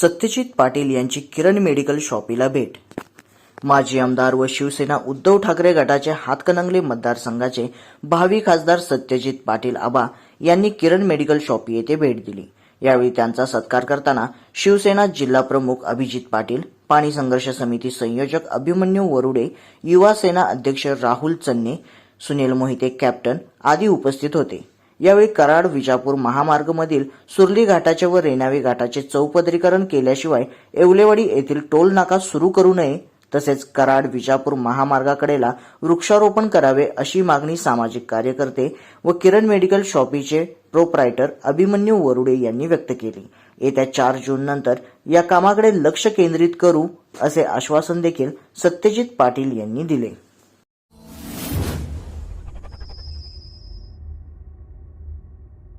सत्यजित पाटील यांची किरण मेडिकल शॉपीला भेट. माजी आमदार व शिवसेना उद्धव ठाकरे गटाचे हातकणंगले मतदारसंघाचे भावी खासदार सत्यजित पाटील आबा यांनी किरण मेडिकल शॉपी येथे भेट दिली. यावेळी त्यांचा सत्कार करताना शिवसेना जिल्हा प्रमुख अभिजित पाटील पाणी संघर्ष समिती संयोजक अभिमन्यू वरुडे युवा सेना अध्यक्ष राहुल चन्ने सुनील मोहिते कॅप्टन आदी उपस्थित होते. यावेळी कराड विजापूर महामार्गमधील सुर्ली घाटाचे व रेणावी घाटाचे चौपदरीकरण केल्याशिवाय येवलेवाडी येथील टोल नाका सुरू करू नये तसेच कराड विजापूर महामार्गाकडेला वृक्षारोपण करावे अशी मागणी सामाजिक कार्यकर्ते व किरण मेडिकल शॉपीचे प्रोप्रायटर अभिमन्यू वरुडे यांनी व्यक्त केली. येत्या चार जून नंतर या कामाकडे लक्ष केंद्रित करू असे आश्वासन देखील सत्यजित पाटील यांनी दिले.